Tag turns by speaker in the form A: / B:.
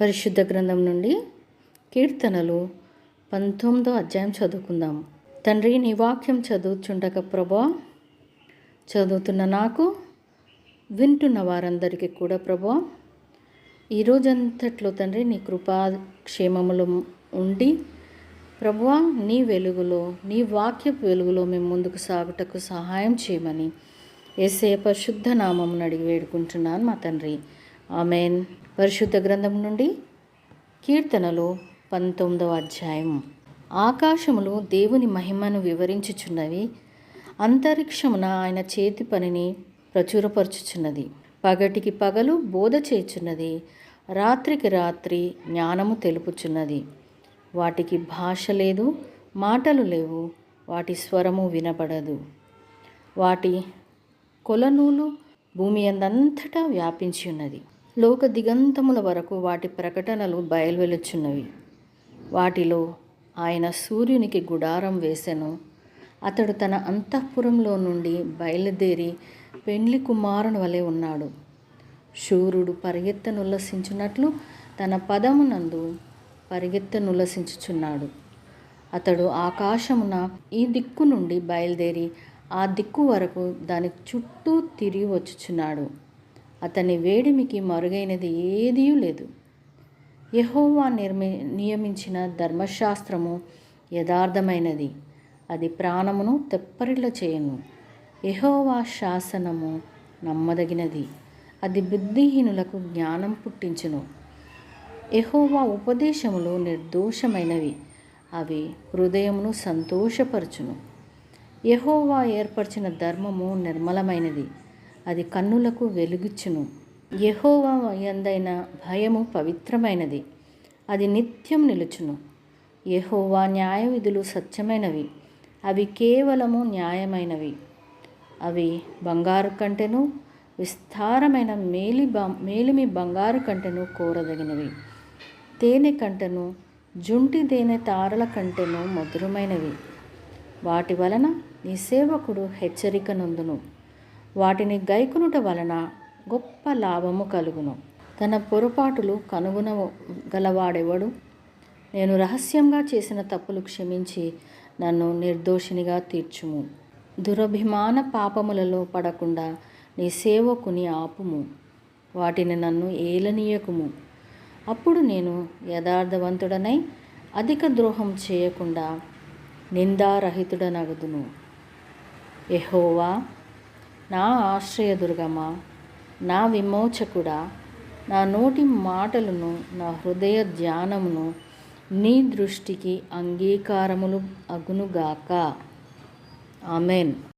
A: పరిశుద్ధ గ్రంథం నుండి కీర్తనలు పంతొమ్మిదో అధ్యాయం చదువుకుందాం. తండ్రి నీ వాక్యం చదువుచుండక ప్రభా చదువుతున్న నాకు వింటున్న వారందరికీ కూడా ప్రభా ఈ రోజంతట్లో తండ్రి నీ కృపా క్షేమములు ఉండి ప్రభువా నీ వెలుగులో నీ వాక్యపు వెలుగులో మేము ముందుకు సాగుటకు సహాయం చేయమని ఏసే పరిశుద్ధ నామం అడిగి వేడుకుంటున్నాను మా తండ్రి. ఆమెన్. పరిశుద్ధ గ్రంథం నుండి కీర్తనలు పంతొమ్మిదవ అధ్యాయం. ఆకాశములు దేవుని మహిమను వివరించుచున్నవి అంతరిక్షమున ఆయన చేతి పనిని ప్రచురపరచుచున్నది. పగటికి పగలు బోధ చేయుచున్నది రాత్రికి రాత్రి జ్ఞానము తెలుపుచున్నది. వాటికి భాష లేదు మాటలు లేవు వాటి స్వరము వినపడదు వాటి కొలనూలు భూమి అందంతటా వ్యాపించి ఉన్నది లోక దిగంతముల వరకు వాటి ప్రకటనలు బయలువెలుచున్నవి. వాటిలో ఆయన సూర్యునికి గుడారం వేసెను. అతడు తన అంతఃపురంలో నుండి బయలుదేరి పెండ్లి కుమారుని వలె ఉన్నాడు. శూరుడు పరిగెత్తనుల్లసించున్నట్లు తన పదమునందు పరిగెత్తనుల్లసించుచున్నాడు అతడు ఆకాశమున ఈ దిక్కు నుండి బయలుదేరి ఆ దిక్కు వరకు దాని చుట్టూ తిరిగి వచ్చుచున్నాడు. అతని వేడిమికి మరుగైనది ఏదీ లేదు. యహోవా నిర్మి నియమించిన ధర్మశాస్త్రము యథార్థమైనది. అది ప్రాణమును తెప్పరిల్ల చేయను. యహోవా శాసనము నమ్మదగినది. అది బుద్ధిహీనులకు జ్ఞానం పుట్టించును. యహోవా ఉపదేశములు నిర్దోషమైనవి. అవి హృదయమును సంతోషపరచును. యహోవా ఏర్పరిచిన ధర్మము నిర్మలమైనది. అది కన్నులకు వెలుగుచ్చును యహోవా ఎందైన భయము పవిత్రమైనది. అది నిత్యం నిలుచును. యహోవా న్యాయ విధులు సత్యమైనవి. అవి కేవలము న్యాయమైనవి. అవి బంగారు కంటెను విస్తారమైన మేలి బ మేలిమి బంగారు కంటెను కోరదగినవి. తేనె కంటెను జుంటి తేనె తారల కంటెను మధురమైనవి. వాటి వలన నీ సేవకుడు హెచ్చరిక నందును. వాటిని గైకునుట వలన గొప్ప లాభము కలుగును. తన పొరపాటులు కనుగొన గలవాడెవడు నేను రహస్యంగా చేసిన తప్పులు క్షమించి నన్ను నిర్దోషినిగా తీర్చుము. దురభిమాన పాపములలో పడకుండా నీ సేవకుని ఆపుము. వాటిని నన్ను ఏలనీయకుము. అప్పుడు నేను యథార్థవంతుడనై అధిక ద్రోహం చేయకుండా నిందారహితుడనగుదును. ఎహోవా నా ఆశ్రయదుర్గమ నా విమోచకుడా నా నోటి మాటలను నా హృదయ ధ్యానమును నీ దృష్టికి అంగీకారములు అగునుగాక. ఆమెన్.